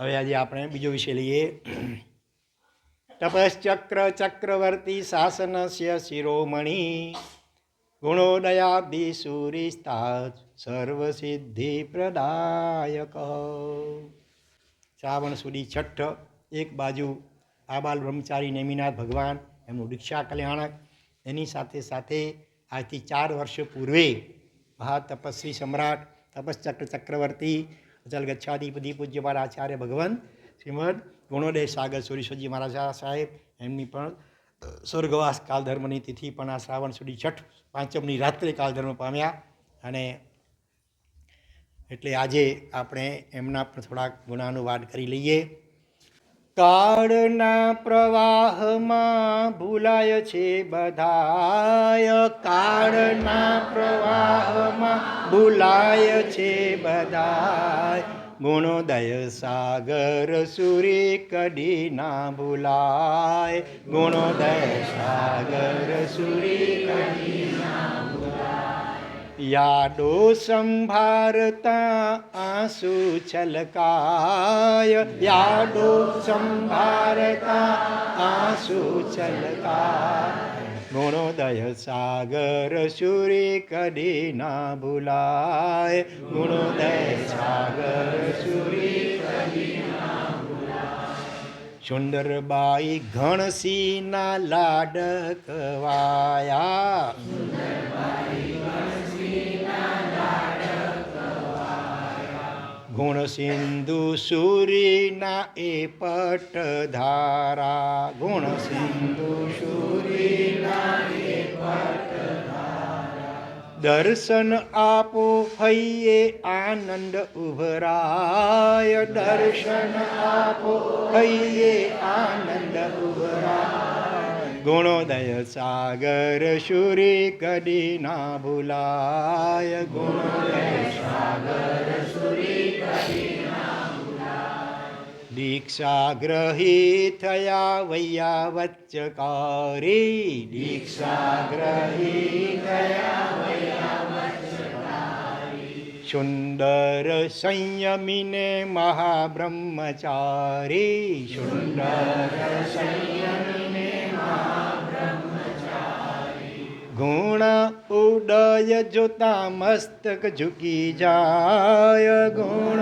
હવે આજે આપણે બીજો વિષય લઈએ. તપશ્ચક્ર ચક્રવર્તી શાસનસ્ય શિરોમણી. ગુણોદયાબ્ધિ સુરિસ્તા સર્વસિદ્ધિ પ્રદાયક શ્રાવણ સુધી છઠ્ઠ એક બાજુ આબાલ બ્રહ્મચારી નેમિનાથ ભગવાન, એમનું દીક્ષા કલ્યાણક. એની સાથે સાથે આજથી ચાર વર્ષ પૂર્વે મહાતપસ્વી સમ્રાટ તપશ્ચક્ર ચક્રવર્તી અચલ ગચ્છાધિપતિ પૂજ્ય મારા આચાર્ય ભગવાન. શ્રીમદ ગુણોદય સાગર સુરીશ્વરજી મહારાજ સાહેબ, એમની પણ સ્વર્ગવાસ કાલધર્મની તિથિ પણ આ શ્રાવણ સુધી છઠ પાંચમની રાત્રે કાલધર્મ પામ્યા અને એટલે આજે આપણે એમના પણ થોડાક ગુણાનુવાદ કરી લઈએ. કાળના પ્રવાહમાં ભૂલાય છે બધાય. કાળના પ્રવાહમાં ભૂલાય છે બધાય. ગુણોદય સાગર સુરી કડી ના ભૂલાય. ગુણોદય સાગર સુરી કડી યાદો સંભારતા આંસુ છલકાય. યાદો સંભારતા આંસુ છલકાય. ગુણોદય સાગર સુરી કદી ના ભૂલાય. ગુણોદય સાગર સુરી સુંદરબાઈ ઘણસીના લાડકવાયા. ગુણ સિંધુ સૂરીના એ પટ ધારા ગુણ સિંધુ સૂરીના એ દર્શન આપો હૈયે આનંદ ઉભરાય. દર્શન આપો હૈયે આનંદ ઉભરાય. ગુણોદય સાગર સૂરી કદી ના ભૂલાય. ગુણોદય સાગર દીક્ષા ગ્રહી થયા વૈયા વચ્ચકારી દીક્ષા ગ્રહી થયા સુંદર સંયમીને મહાબ્રહ્મચારી સુંદર સંયમીને ગુણ ઉદય જોતા મસ્તક ઝૂકી જાય, ગુણ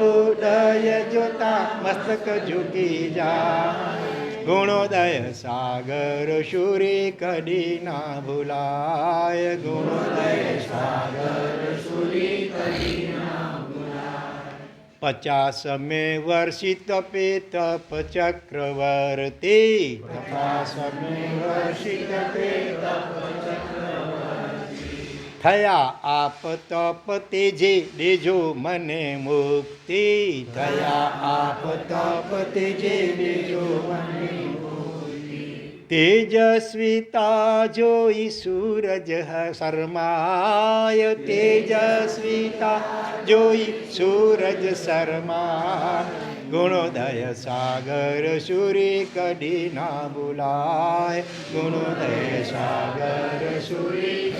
ઉડય જોતા મસ્તક ઝૂકી જાય. ગુણોદય સાગર શુરી કદી ના ભૂલાય, ગુણોદય સાગર શુરી કદી પચાસ મે વર્ષિત પે તપ ચક્રવર્તી, પચાસ મે વર્ષિત પે થયા આપ તપ તેજે દેજો મને મુક્તિ થયા. આપ તપ તેજે દેજો મને તેજસ્વીતા જોઈ સૂરજ શર્માય. તેજસ્વીતા જોઈ સૂરજ શર્મા ગુણોદય સાગર સૂર્ય કડી ના બોલાય. ગુણોદય સાગર સુરી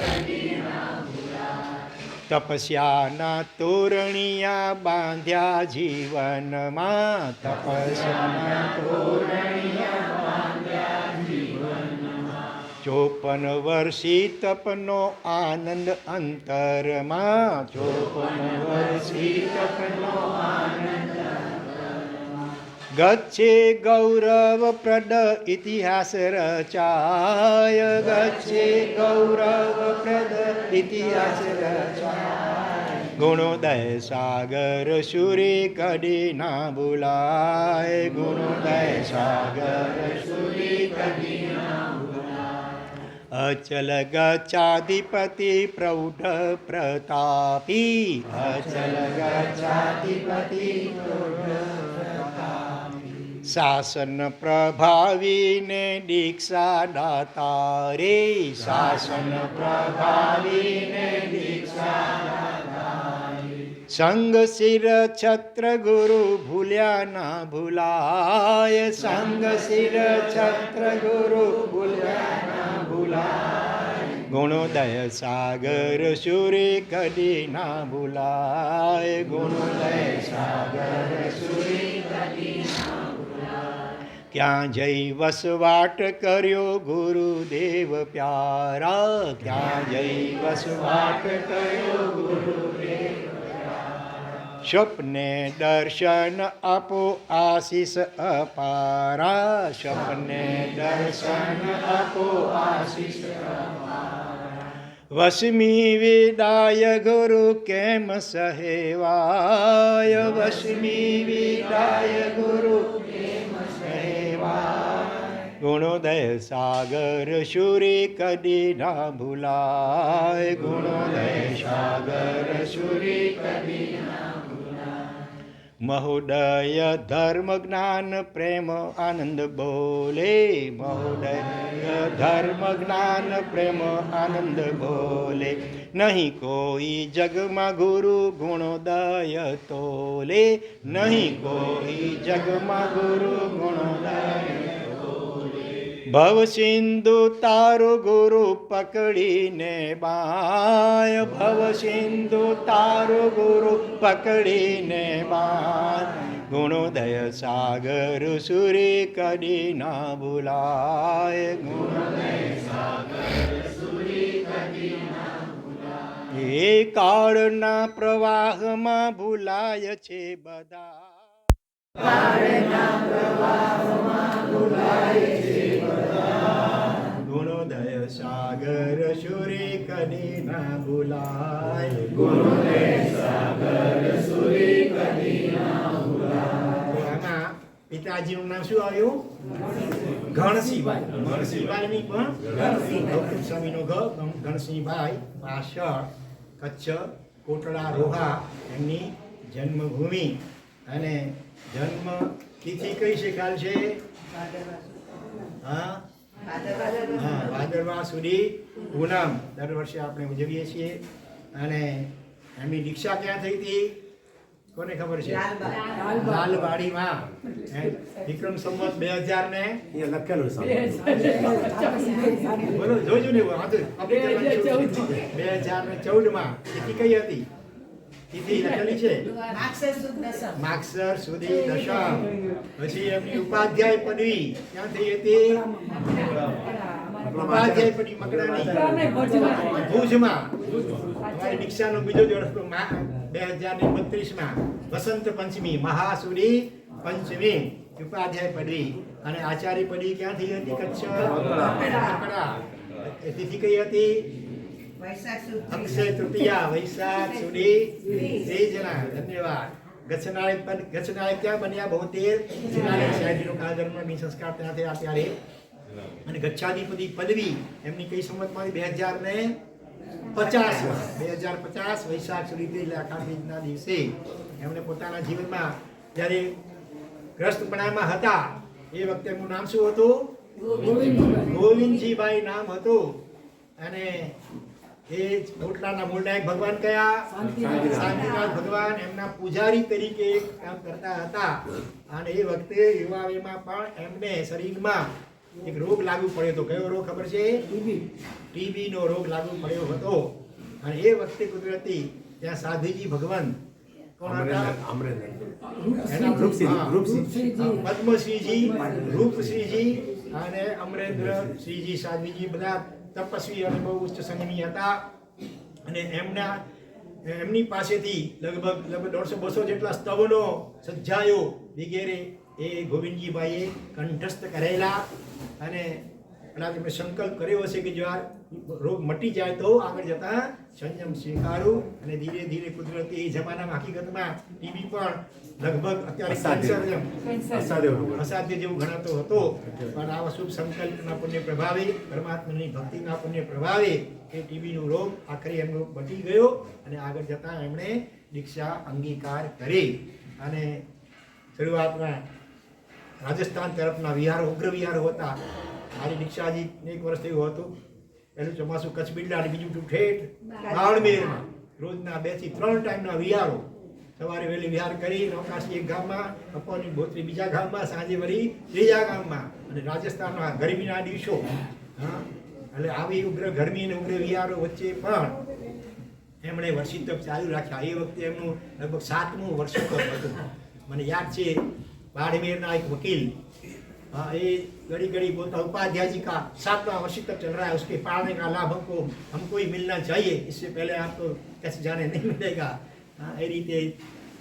તપસ્યાના તોરણિયા બાંધ્યા જીવનમાં તપસ્યાના તોરણિયા ચોપન વર્ષી તપનો આનંદ અંતરમાં ચોપન વર્ષી તપનો આનંદ ગચ્છે ગૌરવપ્રદ ઇતિહાસ રચાય ગચ્છે ગૌરવપ્રદ ઇતિહાસ રચાય ગુણોદય સાગર સુરી કડી ના ભૂલાય ગુણોદય સાગર સુરી કડી અચલ ગચ્છાધિપતિ પ્રૌઢ પ્રતાપી અચલ ગચ્છાધિપતિ શાસન પ્રભાવીને દીક્ષા દાતા રે શાસન પ્રભાવીને દીક્ષા સંગ શિર છત્ર ગુરુ ભૂલ્યા ના ભૂલાય. સંગ શિર છત્ર ગુરુ ભૂલ્યા ના ભૂલાય. ગુણોદય સાગર સૂર્ય કદી ના ભૂલાય. ગુણોદય સાગર સુરે ક્યાં જઈ વસવાટ કર્યો ગુરુદેવ પ્યારા ક્યાં જઈ વસવાટ કર્યો ગુરુદેવ સ્વપ્ને દર્શન આપો આશીષ અપારા સ્વપ્ને દર્શન આપો આશીષ વસમી વિદાય ગુરુ કેમ સહેવાય વસમી વિદાય ગુરુ કેમ સહેવાય ગુણોદય સાગર શુરી કદી ના ભૂલાય. ગુણોદય સાગર શુરી કદી મહોદય ધર્મ જ્ઞાન પ્રેમ આનંદ બોલે. મહોદય ધર્મ જ્ઞાન પ્રેમ આનંદ બોલે. નહીં કોઈ જગમાં ગુરુ ગુણોદય તોલે. નહીં કોઈ જગમાં ગુરુ ગુણોદય ભવ સિંધુ તારો ગુરુ પકડીને બાય ભવ સિંધુ તારો ગુરુ પકડીને બાય ગુણોદય સાગર સુરી કદી ના ભૂલાય એ કાળના પ્રવાહમાં ભૂલાય છે બધા ગુણોદય સાગર સુરે કદી ના ભૂલાય ગુણોદય સાગર સુરે કદી ના ભૂલાય નામ શું આવ્યું? ગણસિંહભાઈ ગણસિંહભાઈની પણ ગૌતમ સ્વામીનો ઘ ગણસિંહભાઈ પાછળ કચ્છ, કોટડા, રોહા એમની જન્મભૂમિ. અને જન્મ તિથિ કઈ ખ્યાલ છે? હા? હા ભાદરવા સુધી પૂનમ. દર વર્ષે આપણે ઉજવીએ છીએ. અને એમની દીક્ષા ક્યાં થઈ હતી? કોને ખબર છે? લાલવાડીમાં વિક્રમ સંવત બે હજાર ને લખેલું છે. બોલો જોજો ને બે હજાર ને ચૌદમાં કઈ હતી? તિથિ લખેલી છે. માગસર સુધી દશમ પછી એમની ઉપાધ્યાય પદવી. ક્યાં થઈ હતી ઉપાધ્યાય પદવી મકડાની. ભુજમાં. અમારી દીક્ષાનો બીજો દિવસ બે હજાર ને બત્રીસમાં વસંત પંચમી મહાસુરી પંચમી ઉપાધ્યાય પદવી. અને આચાર્ય પદવી ક્યાં થઈ હતી? કચ્છ. તિથિ કઈ હતી? અક્ષય તૃતીયા વૈશાખ સુધી. ત્રીજના ધન્યવાદ. ગચ્છનાળે પદ ગચ્છનાળે ક્યાં બન્યા બોતેર જિલ્લાના સાહેબનો બી સંસ્કાર ત્યાં થયા ત્યારે અને ગચ્છાધિપતિ પદવી એમની કઈ સંમતમાં બે હજાર ને પચાસ બે હજાર પચાસ વૈશાખ સુધી તે આખા બીજના દિવસે એમણે પોતાના જીવનમાં જ્યારે ગ્રસ્તપણામાં હતા એ વખતે એમનું નામ શું હતું? ગોવિંદજીભાઈ નામ હતું. અને એ કોટલાના મૂળનાયક ભગવાન કયા? શાંતિનાથ ભગવાન એમના પૂજારી તરીકે કામ કરતા હતા. અને એ વખતે યુવાવેમાં પણ એમને શરીરમાં એક રોગ લાગુ પડ્યો હતો. કયો રોગ ખબર છે? ટીબી. નો રોગ લાગુ પડ્યો હતો. અને એ વખતે કુદરતી ત્યાં સાધુજી ભગવાન કોણ હતા? અમરેન્દ્ર એના રૂપસિંહ, હા. રૂપસિંહ. હા, પદ્મશ્રીજી રૂપસિંહજી અને અમરેન્દ્ર શ્રીજી સાધ્વીજી બધા તપસ્વી અને બહુ ઉચ્ચ સંયમી હતા. અને એમના, એમની પાસેથી લગભગ લગભગ દોઢસો બસો જેટલા સ્તવનો સજ્જાયો વગેરે એ ગોવિંદજીભાઈએ કંઠસ્થ કરેલા. અને એના તમે સંકલ્પ કર્યો હશે કે જો રોગ મટી જાય તો આગળ જતા સંયમ સ્વીકારું અને ધીરે ધીરે કુદરતી એ જમાનામાં હકીકતમાં ટીબી પણ લગભગ અત્યારે અસાધ્ય. જેવું ગણાતો હતો. પણ આવા શુભ સંકલ્પના પુણ્ય પ્રભાવે પરમાત્માની ભક્તિના પુણ્ય પ્રભાવે એ ટીબીનો રોગ આખરે એમનો મટી ગયો અને આગળ જતાં એમણે દીક્ષા અંગીકાર કરી. અને શરૂઆતમાં રાજસ્થાન તરફના વિહારો ઉગ્ર વિહારો હતા. મારી દીક્ષાજી એક વર્ષ થયું હતું. પહેલું ચોમાસું કચ્છ બિલ્ડા અને બીજું ઠેઠ. બાળમેરમાં રોજના બેથી ત્રણ ટાઈમના વિહારો. સવારે વહેલી વિહાર કરી નૌકાશી એક ગામમાં બપોરની ભોતરી બીજા ગામમાં સાંજે વળી ત્રીજા ગામમાં. અને રાજસ્થાનના ગરમીના દિવસો. હા? એટલે આવી ઉગ્ર ગરમી અને ઉગ્ર વિહારો વચ્ચે પણ એમણે વર્ષી તપ ચાલુ રાખ્યા. એ વખતે એમનું લગભગ સાતમું વર્ષી હતું. મને યાદ છે બાડમેરના એક વકીલ हाँ ये घड़ी घड़ी बोलता उपाध्याय जी का सातवां वर्ष तक चल रहा है उसके पालने का लाभ हमको हमको ही मिलना चाहिए इससे पहले आपको कैसे जाने नहीं मिलेगा હા એ રીતે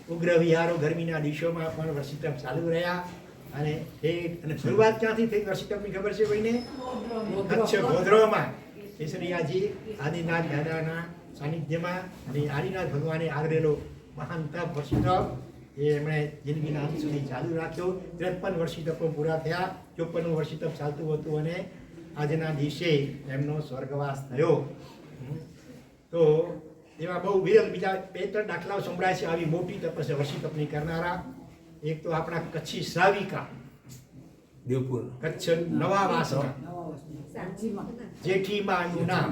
ઉગ્ર વિહારો ગરમીના દિવસોમાં પણ વર્ષી તપ ચાલુ રહ્યા અને એ અને શરૂઆત ક્યાંથી થઈ વર્ષી તપની ખબર છે કોઈને કચ્છ ગોધરામાં કેસરિયાજી આદિનાથ દાદાના સાનિધ્યમાં અને આદિનાથ ભગવાને આદરેલો મહાન તપ વર્ષી તપ એ એમણે જિંદગીના અંત સુધી ચાલુ રાખ્યો. ત્રેપન વર્ષી તપો પૂરા થયા. ચોપનનું વર્ષી તપ ચાલતું હતું અને આજના દિવસે એમનો સ્વર્ગવાસ થયો. તો એવા બહુ વિરલ બીજા બે ત્રણ દાખલાઓ સંભળાય છે. આવી મોટી તપસ્યા વર્ષી તપની કરનારા. એક તો આપણા કચ્છી શ્રાવિકા દેવપુર. કચ્છ નવા વાસના. જેઠીમાં નામ.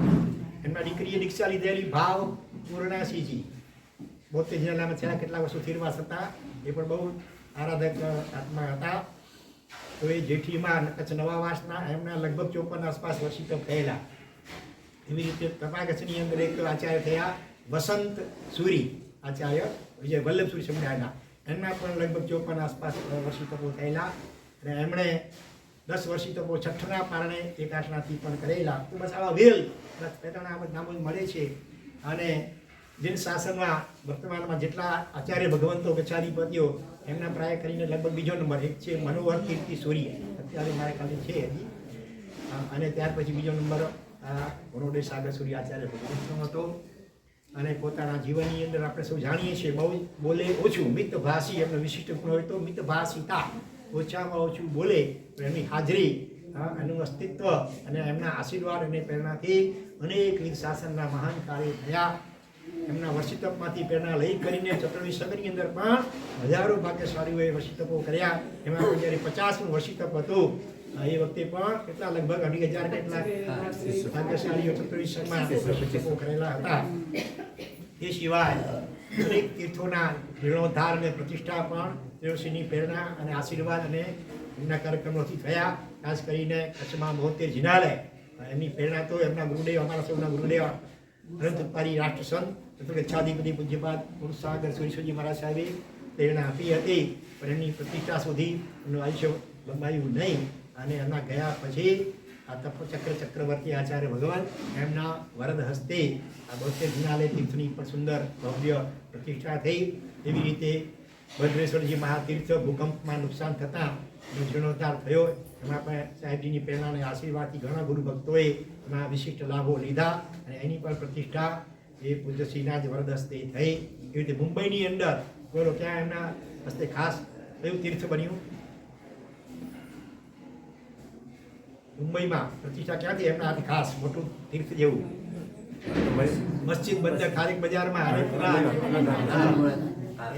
એમના દીકરીએ દીક્ષા લીધેલી ભાવ પૂર્ણાસીજી બોતેર જિલ્લામાં છેલ્લા કેટલા વર્ષો થીરવાસ હતા, એ પણ બહુ આરાધક આત્મા હતા. તો એ જેઠીમાં કચ્છ નવાવાસના એમના લગભગ ચોપન આસપાસ વર્ષી તપ થયેલા. એવી રીતે તપાકચ્છની અંદર એક આચાર્ય થયા, વસંત સુરી, આચાર્ય વિજય વલ્લભ સુરી સમુદાયના એમના પણ લગભગ ચોપન આસપાસ વર્ષી તપો થયેલા. અને એમણે દસ વર્ષી તપો છઠ્ઠના પારણે એકાશનાથી પણ કરેલા. તો બસ આવા વેલ પેટાના નામો મળે છે. અને જીન શાસનમાં વર્તમાનમાં જેટલા આચાર્ય ભગવંતો ગચ્છાધિપતિઓ એમના પ્રાય કરીને લગભગ બીજો નંબર એક છે મનોહર કીર્તિ સૂર્ય અત્યારે મારે ખાલી છે હજી અને ત્યાર પછી બીજો નંબર આ સાગર સૂર્ય આચાર્ય ભગવંતનો હતો અને પોતાના જીવનની અંદર આપણે સૌ જાણીએ છીએ બહુ બોલે ઓછું મિતભાષી એમનો વિશિષ્ટ ગુણ હોય તો મિતભાષિતા ઓછામાં ઓછું બોલે એમની હાજરી એનું અસ્તિત્વ અને એમના આશીર્વાદ અને પ્રેરણાથી અનેકવિધ શાસનના મહાન કાર્ય થયા. એમના વર્ષિતપમાંથી પ્રેરણા લઈ કરીને ચતુર્વી સગરની અંદર પણ હજારો ભાગ્યશાળીઓએ વર્ષિતપો કર્યા. એમાં જ્યારે પચાસનું વર્ષિતપ હતું એ વખતે પણ કેટલા લગભગ અઢી હજાર કેટલા ભાગ્યશાળીઓ ચતુર્વી સદમાં વર્ષિતપો કરેલા હતા. એ સિવાય દરેક તીર્થોના જીર્ણોદ્ધાર અને પ્રતિષ્ઠા પણ દેવશ્રીની પ્રેરણા અને આશીર્વાદ અને એમના કાર્યક્રમોથી થયા. ખાસ કરીને કચ્છમાં બોતેર જિનાલય એમની પ્રેરણા તો એમના ગુરુદેવ, અમારા સૌના ગુરુદેવ, અનંત ઉપારી રાષ્ટ્રસંત ગચ્છાધિપતિ પૂજ્યપાદ પુરુષસાગર સુરેશ્વરજી મહારાજ સાહેબે પ્રેરણા આપી હતી, પણ એમની પ્રતિષ્ઠા સુધી એમનું આયુષ્ય લંબાયું નહીં. અને એમના ગયા પછી આ તપચક્ર ચક્રવર્તી આચાર્ય ભગવાન એમના વરદ હસ્તે આ બોતેર જિનાલય તીર્થની પણ સુંદર ભવ્ય પ્રતિષ્ઠા થઈ. એવી રીતે ભદ્રેશ્વરજી મહાતીર્થ ભૂકંપમાં નુકસાન થતાં જીર્ણોદ્ધાર થયો. એમાં પણ સાહેબજીની પ્રેરણા આશીર્વાદથી ઘણા ગુરુ ભક્તોએ એમાં વિશિષ્ટ લાભો લીધા અને એની પણ પ્રતિષ્ઠા એ પૂજ્ય શ્રીના જ વરદ થઈ એવી રીતે મુંબઈની અંદર બોલો ક્યાં એમના હસ્તે ખાસ કયું તીર્થ બન્યું? મુંબઈમાં પ્રતિષ્ઠા ક્યાંથી? એમના હાથે ખાસ મોટું તીર્થ જેવું. મસ્જિદ બંદર ખારીક બજારમાં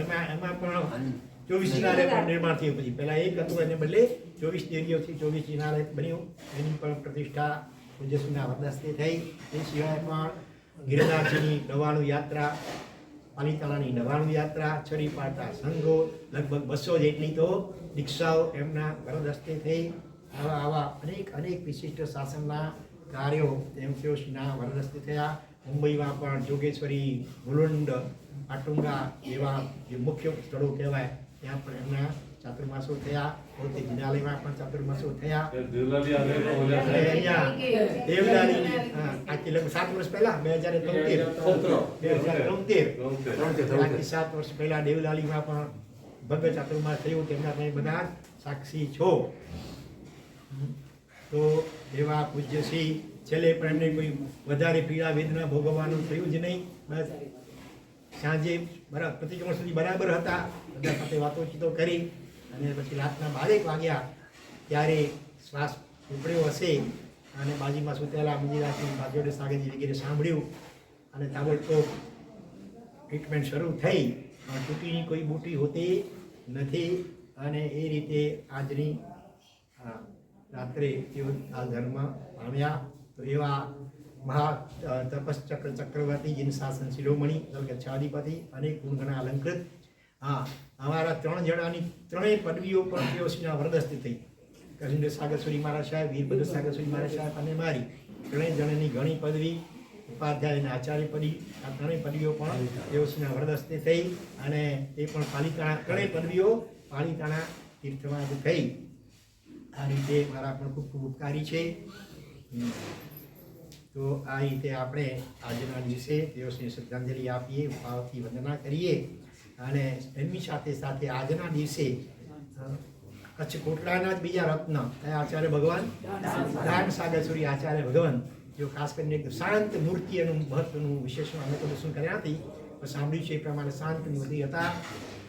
એમાં એમાં પણ ચોવીસ કિનારે પણ નિર્માણ થયું પછી. પહેલાં એક હતું એને બદલે ચોવીસ દેરીઓથી ચોવીસ કિનારે બન્યું. એની પણ પ્રતિષ્ઠા પૂજ્યશ્રીના વરદસ્તે થઈ. એ સિવાય પણ ગિરનારજીની નવાણું યાત્રા, પાલિતાણાની નવાણું યાત્રા છરી પાડતા સંઘો, લગભગ બસો જેટલી તો દીક્ષાઓ એમના વરદસ્તે થઈ. આવા આવા અનેક અનેક વિશિષ્ટ શાસનના કાર્યો એમ તેઓના વરદસ્તે થયા. મુંબઈમાં પણ જોગેશ્વરી, મુલુંડ, આટુંગા જેવા જે મુખ્ય સ્થળો કહેવાય, ત્યાં પણ એમના ચાતુર્માસો થયા? પોતે જિનાલયમાં પણ ચાતુર્માસો થયા? હા, આજથી લગભગ સાત વર્ષ પહેલા બે હજાર તોતેર બે હજાર તોતેર આખી સાત વર્ષ પહેલા દેવલાલીમાં પણ ભવ્ય ચાતુર્માસ થયું તેમના તમે બધા સાક્ષી છો. તો એવા પૂજ્ય શ્રી છેલ્લે પણ એમને કોઈ વધારે પીડા વેદના ભોગવવાનું થયું જ નહીં. બસ. સાંજે બરાબર પ્રતિક્રમણ સુધી બરાબર હતા. બધા સાથે વાતોચીતો કરી. અને પછી રાતના બારેક વાગ્યા ત્યારે શ્વાસ ઉપડ્યો હશે અને બાજુમાં સુતેલા મંદિરાથી બાજોડે સાગરજી વગેરે સાંભળ્યું અને તાબડતોબ ટ્રીટમેન્ટ શરૂ થઈ. પણ તૂટીની કોઈ બૂટી હોતી નથી અને એ રીતે આજની રાત્રે તેઓ આ ધર્મ પામ્યા. તો એવા મહા તપશ્ચક્ર ચક્રવર્તી જીન શાસન શિરોમણી ગચ્છાધિપતિ અનેક ગુણગણા અલંકૃત. હા અમારા ત્રણ જણાની ત્રણેય પદવીઓ પણ પીઓસીના વરદસ્તી થઈ. કૃષ્ણ સાગરસુરી મહારાજ સાહેબ વીરભદ્ર સાગરસુરી મહારાજ સાહેબ અને મારી ત્રણેય જણાની ઘણી પદવી, ઉપાધ્યાય અને આચાર્ય પદવી આ ત્રણેય પદવીઓ પણ પીઓસીના વરદસ્તી થઈ અને એ પણ પાલિતાણા, ત્રણેય પદવીઓ પાલિતાણા તીર્થમાં થઈ. આ રીતે મારા પણ ખૂબ ખૂબ ઉપકારી છે. તો આ રીતે આપણે આજના દિવસે દેવશ્રીને શ્રદ્ધાંજલિ આપીએ ભાવથી વંદના કરીએ. અને એમની સાથે સાથે આજના દિવસે કચ્છ કોટલાના જ બીજા રત્ન કયા આચાર્ય ભગવાન. દાન સાગરસુરી આચાર્ય ભગવાન જો ખાસ કરીને એકદમ શાંત મૂર્તિ એનું મહત્વનું વિશેષણ અમે તો દર્શન કર્યા નથી, પણ સાંભળ્યું છે એ પ્રમાણે શાંત મૂર્તિ હતા.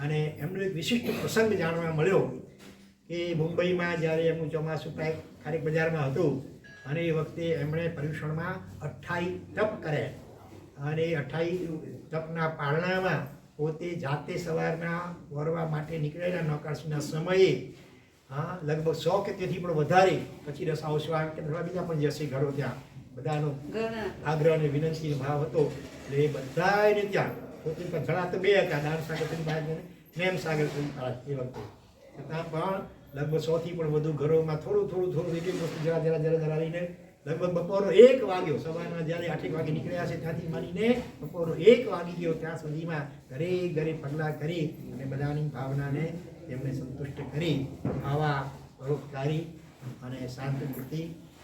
અને એમનો એક વિશિષ્ટ પ્રસંગ જાણવા મળ્યો કે મુંબઈમાં જ્યારે એમનું ચોમાસું કાંઈક ખારેક બજારમાં હતું, અને એ વખતે એમણે પર્યુષણમાં અઠ્ઠાઈ તપ કરે અને અઠ્ઠાઈ તપના પારણામાં પોતે જાતે સવારના વરવા માટે નીકળેલા નૌકાશીના સમયે હા લગભગ સો કે તેથી પણ વધારે પછી રસાઓ સ્વાન કે બીજા પણ જશે ઘરો ત્યાં. બધાનો આગ્રહ અને વિનંતી ભાવ હતો. એટલે એ બધાને ત્યાં પોતે પણ ઘણા તો બે હતા દાન સાગર કરી બહાર નેમ સાગર કરી બહાર એ વખતે. છતાં પણ લગભગ સો થી પણ વધુ ઘરોમાં થોડું થોડું થોડું એક એક વસ્તુ જરા જરા જરા જરા લઈને લગભગ બપોરનો એક વાગ્યો. સવારના જ્યારે આઠેક વાગે નીકળ્યા છે ત્યાંથી માંડીને બપોરનો એક વાગી ગયો. ત્યાં સુધીમાં ઘરે ઘરે પગલાં કરી અને બધાની ભાવનાને તેમણે સંતુષ્ટ કરી. આવા પરોપકારી અને શાંત મૂર્તિ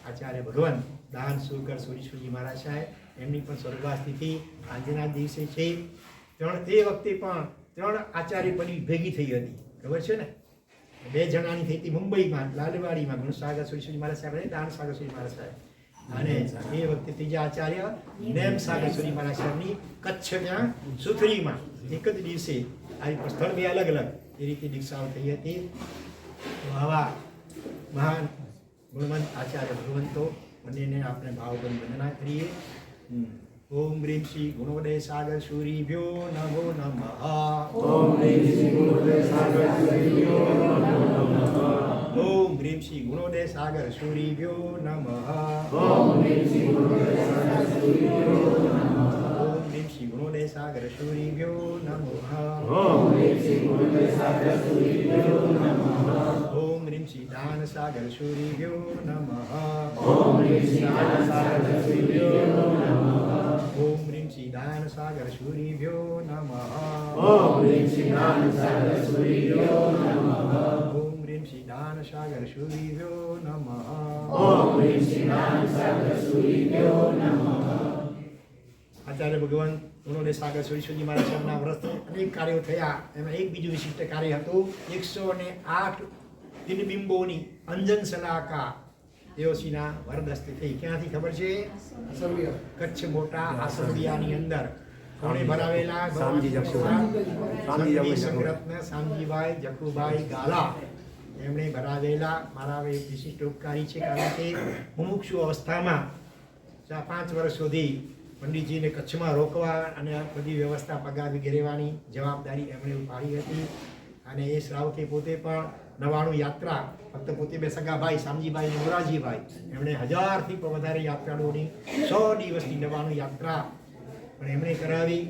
આચાર્ય ભગવાન દાન સુરકર સુરીશ્વરજી મહારાજ સાહેબ, એમની પણ સ્વર્ગવાસ સ્થિતિ આજના દિવસે છે. ત્રણ તે વખતે પણ ત્રણ આચાર્ય પદવી ભેગી થઈ હતી. ખબર છે ને? બે જણાની થઈ હતી મુંબઈમાં, લાલવાડીમાં, ગુણસાગર સુરીશ્વરજી મહારાજ સાહેબ અને દાન સાગર સુરી મહારાજ સાહેબ. અને એ વખતે ત્રીજા આચાર્ય નેમ મહારાજ સાહેબની કચ્છ ત્યાં સુથરીમાં એક જ દિવસે આ સ્થળ બે અલગ અલગ એ રીતે દીક્ષાઓ થઈ હતી તો આવા મહાન ગુણવંત આચાર્ય ભગવંતો બંનેને આપણે ભાવબંધ વંદના કરીએ. ઓમ રીમ શ્રી ગુણોદય સાગર સૂરીભ્યો નમો નમઃ. ઓમ રીમ શ્રી ગુરુદેવ સાગર સૂર્યો ઓમ રીમ શ્રી ગુણોદય સાગર સૂરીભ્યો નમઃ. ઓમ રીમ શ્રી ગુરુદેવ સાગર સૂર્યો ઓમ રીમ શ્રી ગુણોદય સાગર સૂરીભ્યો નમઃ. ઓમ રીમ શ્રી ગુરુદેવ સાગર સૂર્યો ઓમ રીમ શ્રી દાન સાગર સૂરીભ્યો નમઃ. ઓમ રીમ શ્રી દાન સાગર સૂર્યો ઓમ રીમ દાન સાગર સૂરીભ્યો નમઃ ઓમ રીમ દાન સાગર સૂર્યો ઓમ રીમ દાન સાગર સૂરીભ્યો નમઃ ઓમ રીમ દાન સાગર સૂર્યો આચાર્ય ભગવાન ગુણોદય સાગર સુરીશ્વરજી મહારાજ સાહેબના વ્રત અનેક કાર્યો થયા એમાં એક બીજું વિશિષ્ટ કાર્ય હતું એકસો ને આઠ દિનબિંબોની અંજન સલાકા દેવસીના વરદસ્તી થઈ. ક્યાંથી ખબર છે? કચ્છ મોટા આસંબિયાની અંદર. કોણે ભરાવેલા શામજી જખુભાઈ. જખુભાઈ. ગાલા. એમણે ભરાવેલા. મારા હવે એક વિશિષ્ટ ઉપકારી છે કારણ કે મુમુક્ષુ અવસ્થામાં ચાર પાંચ વર્ષ સુધી પંડિતજીને કચ્છમાં રોકવા અને બધી વ્યવસ્થા પગાર વગેરેવાની જવાબદારી એમણે ઉપાડી હતી. અને એ શ્રાવથી પોતે પણ નવાણું યાત્રા ફક્ત પોતે બે સગાભાઈ શામજીભાઈ અને મોરારજીભાઈ. એમણે હજારથી પણ વધારે યાત્રાળુઓની સો દિવસની નવાણું યાત્રા પણ એમણે કરાવી.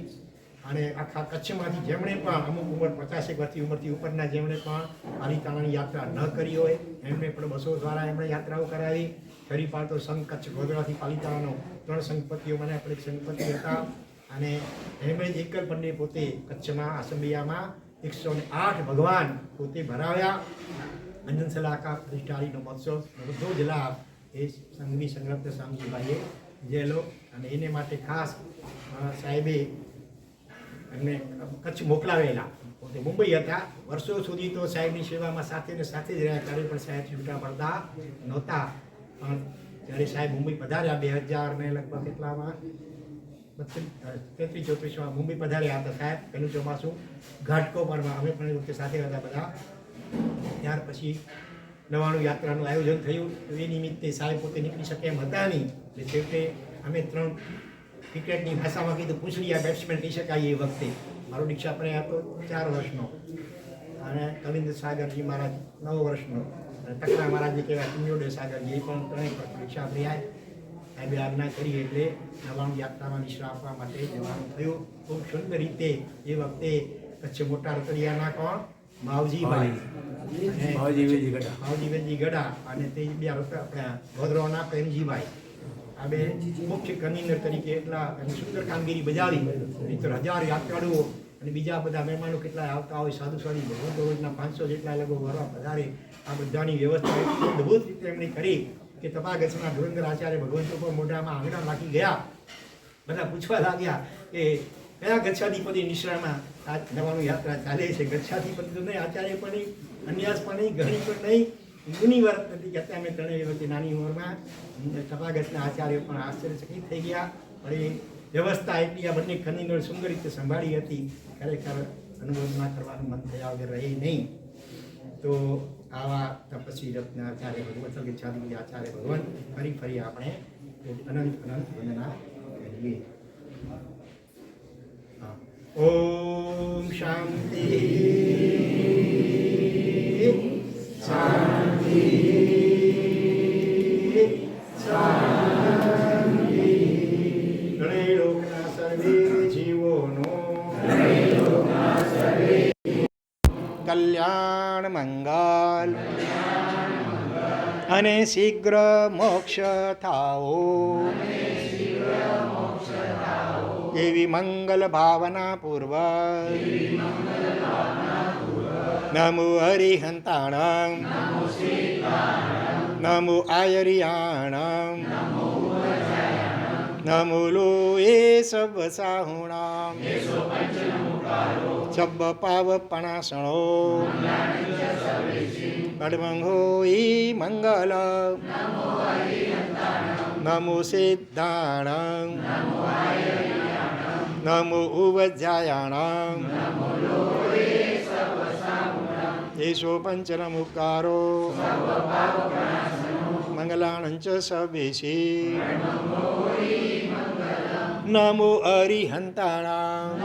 અને આખા કચ્છમાંથી જેમણે પણ અમુક ઉંમર, પચાસેક વર્ષથી ઉંમરથી ઉપરના જેમણે પણ આલીતાણાની યાત્રા ન કરી હોય, એમણે પણ બસો દ્વારા એમણે યાત્રાઓ કરાવી. ફરી પાડતો સંઘ કચ્છ ગોધરાથી પાલિતાણાનો ત્રણ સંઘપતિઓ મને આપણે એક સંઘપતિ હતા. અને એમણે જ એકલ પંડે પોતે કચ્છમાં, આસંબિયામાં એકસો ને આઠ ભગવાન પોતે ભરાવ્યા. અંજન સલાકા પ્રતિષ્ઠાળીનો મહોત્સવ. બધો જ લાભ એ સંઘની સંગ્રહ શામજીભાઈએ જેલો અને એને માટે ખાસ સાહેબે એમને કચ્છ મોકલાવેલા. પોતે મુંબઈ હતા. વર્ષો સુધી તો સાહેબની સેવામાં સાથે ને સાથે જ રહ્યા ત્યારે પણ સાહેબ છૂટા પડતા નહોતા. પણ જ્યારે સાહેબ મુંબઈ પધાર્યા બે હજાર ને લગભગ કેટલામાં તેત્રીસ ચોત્રીસમાં મુંબઈ પધાર્યા હતા સાહેબ પેલું ચોમાસું ઘાટકોપરમાં અમે પણ વખતે સાથે હતા બધા. ત્યાર પછી નવાણું યાત્રાનું આયોજન થયું. એ નિમિત્તે સાહેબ પોતે નીકળી શકે એમ હતા નહીં. એટલે છેવટે અમે ત્રણ ક્રિકેટની ભાષામાં કીધું પૂછડીયા બેટ્સમેન કહી શકાય એ વખતે. મારો દીક્ષા પ્રય હતો ચાર વર્ષનો. અને કવિન્દ્ર સાગરજી મહારાજ નવ વર્ષનો. અને મહારાજ જે કહેવાય કુંજોડે સાગરજી. એ પણ ત્રણેય દીક્ષા પ્રયાય સાહેબે આજ્ઞા કરી એટલે નવાણું યાત્રામાં નિશ્રા આપવા માટે જવાનું થયું. ખૂબ સુંદર રીતે એ વખતે કચ્છ મોટા રતડિયાના કોણ? માવજીભાઈ અને માવજી વેજી ગઢા. ગડા અને તે બે આપણા ગોધરાના પ્રેમજીભાઈ. આ બે મુખ્ય કન્વીનર તરીકે એટલા એની સુંદર કામગીરી બજાવી. મિત્ર હજાર યાત્રાળુઓ અને બીજા બધા મહેમાનો કેટલા આવતા હોય સાધુ સાધી ભગવતના પાંચસો જેટલા લોકો વરવા પધારે. આ બધાની વ્યવસ્થા અદભુત રીતે એમણે કરી. કે તપાગસના ધુરંધર આચાર્ય ભગવંતો પર મોઢામાં આંગણા નાખી ગયા. બધા પૂછવા લાગ્યા કે કયા ગચ્છાધિપતિ નિશ્રામાં આ જવાનું યાત્રા ચાલે છે? ગચ્છાધિપતિ તો નહીં, આચાર્ય પણ નહીં, અન્યાસ પણ નહીં ગણી પણ નહીં મુનિવર નથી. કહેતા અમે ત્રણેય વખતે નાની ઉંમરમાં. તપાગસના આચાર્ય પણ આશ્ચર્યચકિત થઈ ગયા. પણ એ વ્યવસ્થા એટલી આ બંને ખનીનો સુંદર રીતે સંભાળી હતી. ખરેખર અનુભવ ના કરવાનું મન થયા વગર રહે નહીં. તો આવા તપસ્વી રત્ન આચાર્ય ભગવત ગચ્છાધિપતિ આચાર્ય ભગવાન ફરી ફરી આપણે અનંત અનંત વંદના કરીએ. ઓમ શાંતિ. શાંતિ. ત્રણેય લોકના સર્વે જીવોનો કલ્યાણ મંગલ અને શીઘ્ર મોક્ષ થાઓ એવી મંગલ ભાવના પૂર્વક નમો હરિહંતાણમ નમો આયરિયાણમ નમો લો એ સબ સાહુણામ સબ પાવ પણાસણો કડમંગો ઈ મંગલ નમો સિદ્ધાણમ નમો ઉવજ્જાયાણમ એસો પંચનમુકારો મંગલાણં ચ સભેશી નમો અરિહંતાણામ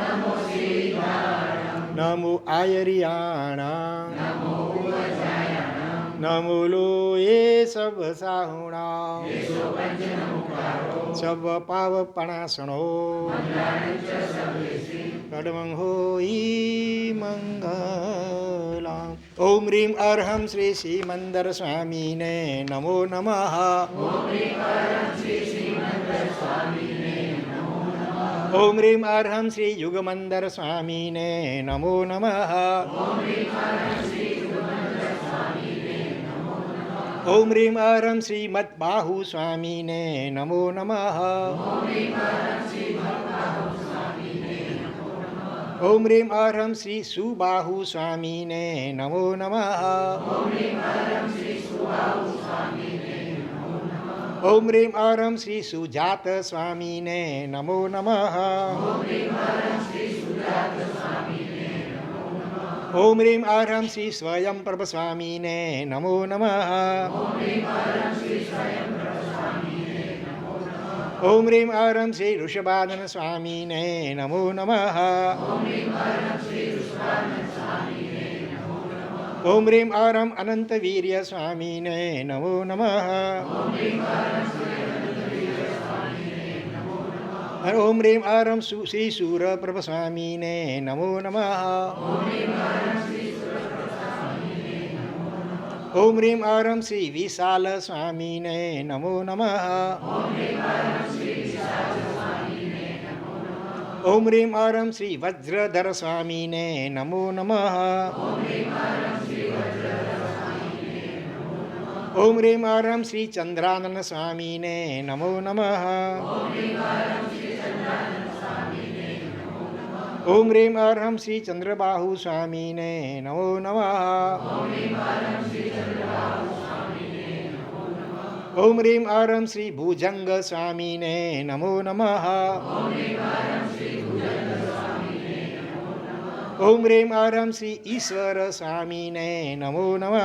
નમો આયરિયાણામ નમો લો એ સબ સાહુણામ સબ પાવ પણાસણો કડમં હોઈ મંગલામ ઓમ રીમ અર્હમ શ્રી શ્રીમંદર સ્વામીને નમો નમઃ ઓમ રીમ અર્હમ શ્રી યુગમંદર સ્વામીને નમો નમઃ ઓમ રીમ અરમ શ્રીમદ બાહુ સ્વામીને નમો નમઃ ઓમ રીમ અરમ શ્રી સુબાહુ સ્વામીને નમો નમઃ ઓમ રીમ અરમ શ્રી સુજાત સ્વામીને નમો નમઃ ઓમ રીમ આરામ શ્રી સ્વયં પ્રભ સ્વામીને નમો નમઃ ઓમ રીમ આરામ શ્રી ઋષભાનન સ્વામીને નમો નમઃ ઓમ રીમ આરામ અનંત વીર્ય સ્વામીને નમો નમઃ ઓમ રીમ आरं સુ શ્રી नमो नमः। નમો નમઃ ઓમ श्रीविशालस्वामिने नमो શ્રી વિશાલ સ્વામીને નમો નમઃ ઓમ नमः ॐ શ્રી વજ્રધર સ્વામીને નમો નમઃ ઓમ રીમ અરહમ શ્રી ચંદ્રબાહુ સ્વામીને નમો નમઃ ઓમ રીમ અરહમ શ્રી ભુજંગ સ્વામીને નમો નમઃ ઓમ રીમ અરહમ શ્રી ઈશ્વર સ્વામીને નમો નમઃ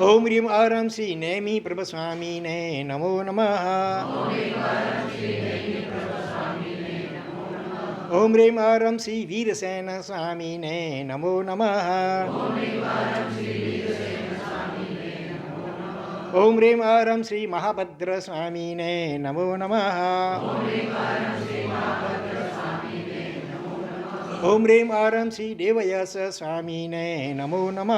ઓમ રીમ અરમ શ્રી નેમી પ્રભ સ્વામીને નમો નમઃ ઓમ રીમ અરમ શ્રી વીરસેન સ્વામીને નમો નમઃ ઓમ રીમ અરમ શ્રી મહાભદ્ર સ્વામીને નમો નમઃ ઓમ રેમ અરમ શ્રી દેવયસ સ્વામીને નમો નમઃ.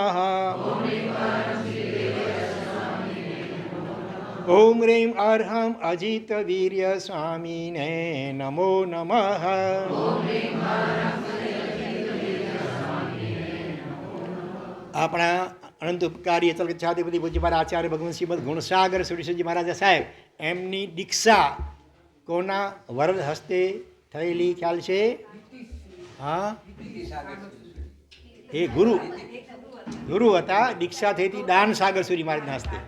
ઓમ રેમ અર્હમ અજિત વીર્ય સ્વામીને નમો નમઃ. આપણા અનંત ઉપકારી અચલ છાતિપતિ પૂજ્યપાર આચાર્ય ભગવાન શ્રીમદ ગુણસાગર સુરેશજી મહારાજા સાહેબ, એમની દીક્ષા કોના વરદ હસ્તે થયેલી ખ્યાલ છે? હા? એ ગુરુ. ગુરુ હતા, દીક્ષા થઈ હતી દાન સાગર સુરી મહારાજના હસ્તે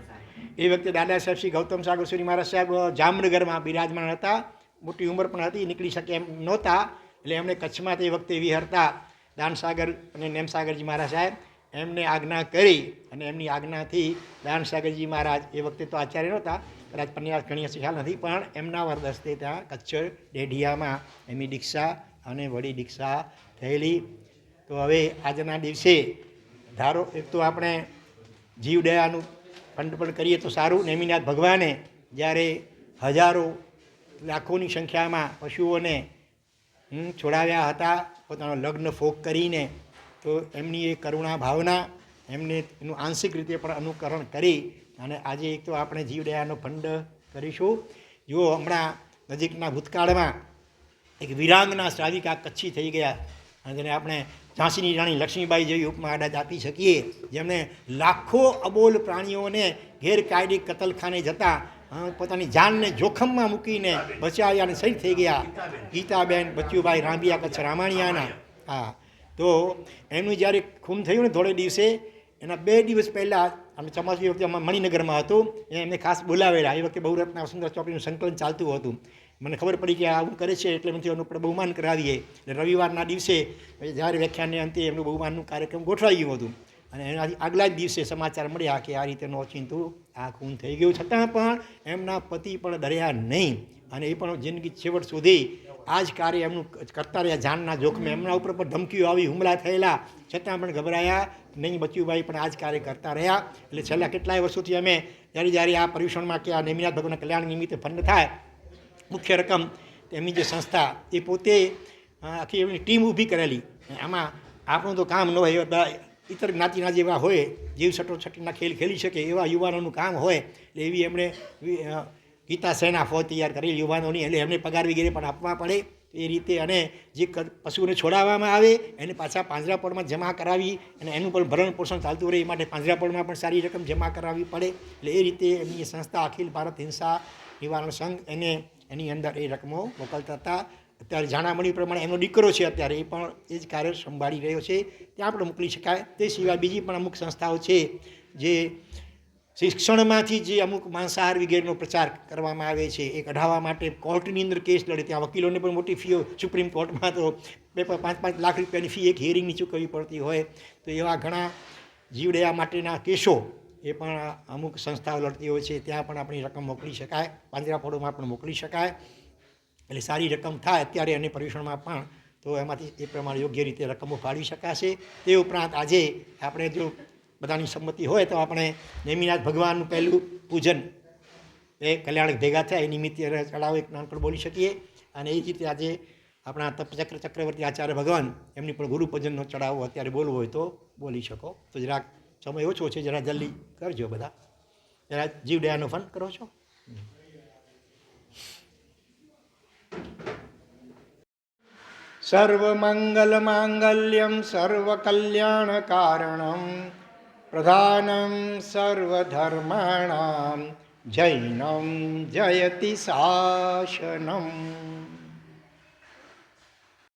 એ વખતે દાદા સાહેબ શ્રી ગૌતમ સાગર સુરી મહારાજ સાહેબ જામનગરમાં બિરાજમાન હતા. મોટી ઉંમર પણ હતી, નીકળી શકે એમ નહોતા. એટલે એમણે કચ્છમાં તે વખતે વિહરતા. દાનસાગર અને નેમસાગરજી મહારાજ સાહેબ, એમને આજ્ઞા કરી અને એમની આજ્ઞાથી દાનસાગરજી મહારાજ એ વખતે તો આચાર્ય નહોતા કદાચ પન્યાસ ઘણી ખ્યાલ નથી. પણ એમના વરદસ્તે ત્યાં કચ્છ ડેઢિયામાં એમની દીક્ષા અને વળી દીક્ષા થયેલી. તો હવે આજના દિવસે ધારો એક તો આપણે જીવદયાનું ફંડ પણ કરીએ તો સારું. નેમિનાથ ભગવાને જ્યારે હજારો લાખોની સંખ્યામાં પશુઓને છોડાવ્યા હતા, પોતાનો લગ્ન ફોક કરીને, તો એમની એ કરુણા ભાવના, એમને એનું આંશિક રીતે પણ અનુકરણ કરી અને આજે એક તો આપણે જીવદયાનો ફંડ કરીશું. જુઓ, હમણાં નજીકના ભૂતકાળમાં એક વિરાંગના શ્રાવિકા કચ્છી થઈ ગયા. અને જેને આપણે ઝાંસીની રાણી લક્ષ્મીબાઈ જેવી ઉપમા આડા આપી શકીએ. જેમણે લાખો અબોલ પ્રાણીઓને ગેરકાયદે કતલખાને જતા પોતાની જાનને જોખમમાં મૂકીને બચાવ્યા અને શહીદ થઈ ગયા. ગીતાબેન બચ્ચુભાઈ રાંબિયા, કચ્છ રામાણિયાના. હા. તો એમનું જ્યારે ખૂન થયું ને થોડે દિવસે, એના બે દિવસ પહેલાં અમે ચોમાસી વખતે મણિનગરમાં હતું. એમને ખાસ બોલાવેલા. એ વખતે બહુરત્ન સુંદર ચોપડીનું સંકલન ચાલતું હતું. મને ખબર પડી કે આવું કરે છે એટલે મને એનું આપણે બહુમાન કરાવીએ. એટલે રવિવારના દિવસે જ્યારે વ્યાખ્યાનને અંતે એમનું બહુમાનનું કાર્યક્રમ ગોઠવાયું હતું. અને એનાથી આગલા જ દિવસે સમાચાર મળ્યા કે આ રીતે ઓચિંતું આ ખૂન થઈ ગયું. છતાં પણ એમના પતિ પણ ડર્યા નહીં. અને એ પણ જિંદગી છેવટ સુધી આ જ કાર્ય એમનું કરતા રહ્યા. જાનના જોખમે એમના ઉપર પણ ધમકીઓ આવી, હુમલા થયેલા. છતાં પણ ગભરાયા નહીં. બચ્યુભાઈ પણ આ જ કાર્ય કરતા રહ્યા. એટલે છેલ્લા કેટલાય વર્ષોથી અમે જ્યારે જ્યારે આ પર્યુષણમાં કે આ નેમિનાથ ભગવાનના કલ્યાણ નિમિત્તે ફંડ થાય મુખ્ય રકમ એમની જે સંસ્થા એ પોતે આખી એમની ટીમ ઊભી કરેલી. આમાં આપણું તો કામ ન હોય એવા ઇતર જ્ઞાતિના જેવા હોય, જીવ સટોછટીના ખેલ ખેલી શકે એવા યુવાનોનું કામ હોય, એટલે એવી એમણે ગીતા સેના ફોજ તૈયાર કરેલી યુવાનોની, એટલે એમને પગાર વગેરે પણ આપવા પડે. એ રીતે અને જે પશુઓને છોડાવવામાં આવે, એને પાછા પાંજરાપોળમાં જમા કરાવી અને એનું પણ ભરણ પોષણ ચાલતું રહે, એ માટે પાંજરાપોળમાં પણ સારી રકમ જમા કરાવવી પડે. એટલે એ રીતે એમની સંસ્થા અખિલ ભારત હિંસા નિવારણ સંઘ એને એની અંદર એ રકમો મોકલતા હતા. અત્યારે જાણામણી પ્રમાણે એનો દીકરો છે અત્યારે, એ પણ એ જ કાર્ય સંભાળી રહ્યો છે. ત્યાં પણ મોકલી શકાય. તે સિવાય બીજી પણ અમુક સંસ્થાઓ છે, જે શિક્ષણમાંથી જે અમુક માંસાહાર વગેરેનો પ્રચાર કરવામાં આવે છે એ કઢાવવા માટે કોર્ટની અંદર કેસ લડે, ત્યાં વકીલોને પણ મોટી ફીઓ સુપ્રીમ કોર્ટમાં તો બે પાંચ પાંચ લાખ રૂપિયાની ફી એક હિયરિંગની ચૂકવવી પડતી હોય. તો એવા ઘણા જીવડયા માટેના કેસો એ પણ અમુક સંસ્થાઓ લડતી હોય છે, ત્યાં પણ આપણી રકમ મોકલી શકાય પાંજરાપોળોમાં પણ મોકલી શકાય. એટલે સારી રકમ થાય અત્યારે અને પર્યુષણમાં પણ તો એમાંથી એ પ્રમાણે યોગ્ય રીતે રકમો ફાળવી શકાશે. તે ઉપરાંત આજે આપણે જો બધાની સંમતિ હોય તો આપણે નેમિનાથ ભગવાનનું પહેલું પૂજન, એ કલ્યાણક ભેગા થયા, એ નિમિત્તે ચડાવો એક નાનકડ બોલી શકીએ. અને એ જ રીતે આજે આપણા તપચક્ર ચક્રવર્તી આચાર્ય ભગવાન, એમની પણ ગુરુ પૂજનનો ચડાવો અત્યારે બોલવો હોય તો બોલી શકો. તો જરાક સમય ઓછો છે, જરા જલ્દી કરજો બધા. જરા જીવદયાનો ફન કરો છો? સર્વમંગલમાંગલ્યમ સર્વકલ્યાણકારણમ પ્રધાનમ સર્વધર્માણામ જૈનમ જયતિ શાસનમ.